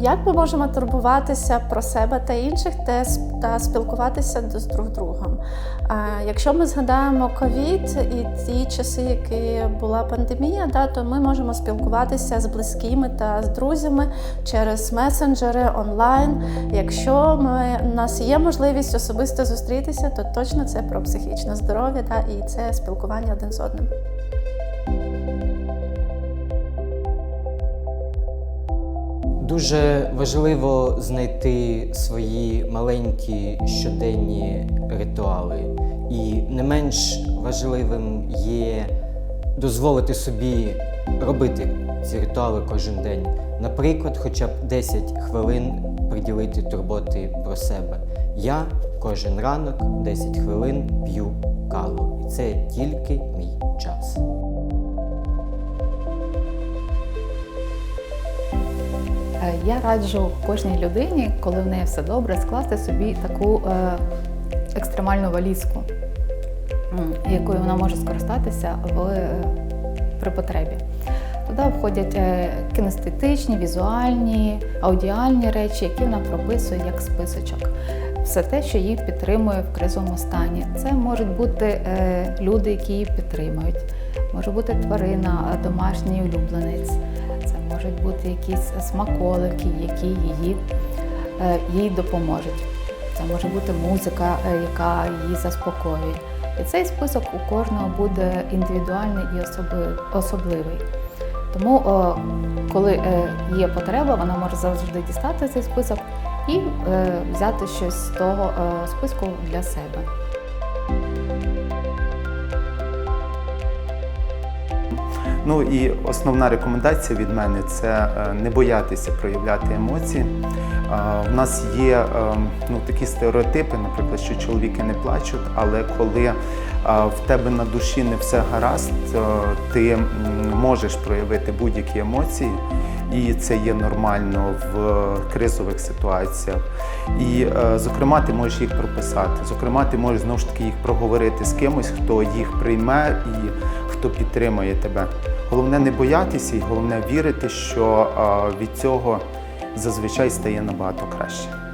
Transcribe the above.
Як ми можемо турбуватися про себе та інших та, спілкуватися з друг другом? Якщо ми згадаємо ковід і ті часи, які була пандемія, да, то ми можемо спілкуватися з близькими та з друзями через месенджери онлайн. Якщо ми, у нас є можливість особисто зустрітися, то точно це про психічне здоров'я да, і це спілкування один з одним. Дуже важливо знайти свої маленькі щоденні ритуали. І не менш важливим є дозволити собі робити ці ритуали кожен день. Наприклад, хоча б 10 хвилин приділити турботи про себе. Я кожен ранок 10 хвилин п'ю каву. І це тільки мій час. Я раджу кожній людині, коли в неї все добре, скласти собі таку е, екстремальну валізку, якою вона може скористатися в, е, при потребі. Туди входять е, кінестетичні, візуальні, аудіальні речі, які вона прописує як списочок. Все те, що її підтримує в кризовому стані. Це можуть бути е, люди, які її підтримують, може бути тварина, е, домашній улюбленець. Можуть бути якісь смаколики, які її, е, їй допоможуть. Це може бути музика, е, яка її заспокоює. І цей список у кожного буде індивідуальний і особливий. Тому, коли е, є потреба, вона може завжди дістати цей список і взяти щось з того списку для себе. Ну і основна рекомендація від мене це е, не боятися проявляти емоції. У нас є е, ну, такі стереотипи, наприклад, що чоловіки не плачуть, але коли е, в тебе на душі не все гаразд, ти можеш проявити будь-які емоції, і це є нормально в кризових ситуаціях. І, е, зокрема, ти можеш їх прописати. Зокрема, ти можеш знову ж таки їх проговорити з кимось, хто їх прийме і хто підтримує тебе. Головне не боятися і головне вірити, що від цього зазвичай стає набагато краще.